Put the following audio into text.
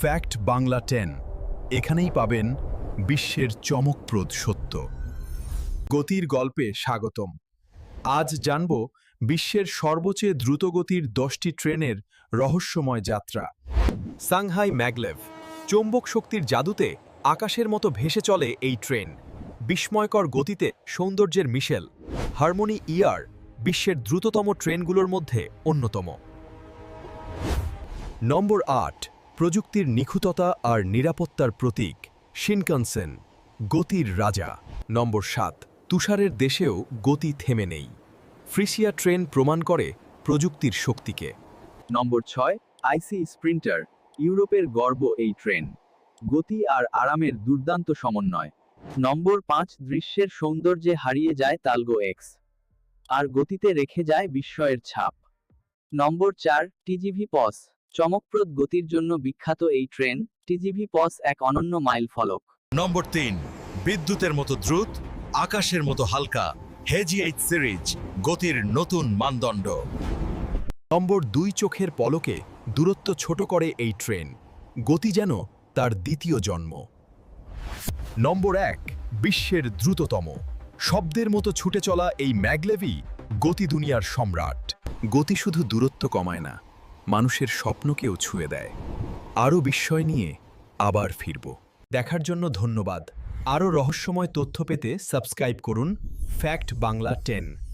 Fact Bangla ten এখানেই পাবেন বিশ্বের চমকপ্রদ সত্য। গতির গল্পে স্বাগতম। আজ জানব বিশ্বের সর্বোচ্চ দ্রুতগতির দশটি ট্রেনের রহস্যময় যাত্রা। সাংহাই ম্যাগলেভ, চৌম্বক শক্তির জাদুতে আকাশের মতো ভেসে চলে এই ট্রেন, বিস্ময়কর গতিতে সৌন্দর্যের মিশেল, হারমোনি ইয়ার বিশ্বের দ্রুততম ট্রেনগুলোর মধ্যে অন্যতম। নম্বর আট প্রযুক্তির নিখুঁততা আর নিরাপত্তার প্রতীক শিনকানসেন, গতির রাজা। নম্বর সাত, তুষারের দেশেও গতি থেমে নেই। ফ্রিসিয়া ট্রেন প্রমাণ করে প্রযুক্তির শক্তিকে। নম্বর ছয় আইসি স্প্রিন্টার, ইউরোপের গর্ব এই ট্রেন। গতি আর আরামের দুর্দান্ত সমন্বয়। নম্বর পাঁচ, দৃশ্যের সৌন্দর্যে হারিয়ে যায় তালগো এক্স। আর গতিতে রেখে যায় বিস্ময়ের ছাপ। নম্বর চার, টিজিভি পস। চমকপ্রদ গতির জন্য বিখ্যাত এই ট্রেন টিজিভি পস এক অনন্য মাইল ফলক। নম্বর তিন বিদ্যুতের মতো দ্রুত আকাশের মতো হালকা হেজি এইট সিরিজ গতির নতুন মানদণ্ড। নম্বর দুই চোখের পলকে দূরত্ব ছোট করে এই ট্রেন। গতি যেন তার দ্বিতীয় জন্ম। নম্বর এক বিশ্বের দ্রুততম। শব্দের মতো ছুটে চলা এই ম্যাগলেভি গতি দুনিয়ার সম্রাট। গতি শুধু দূরত্ব কমায় না মানুষের স্বপ্নকেও ছুঁয়ে দেয়। আরও বিস্ময় নিয়ে আবার ফিরব। দেখার জন্য ধন্যবাদ। আরও রহস্যময় তথ্য পেতে সাবস্ক্রাইব করুন ফ্যাক্ট বাংলা টেন।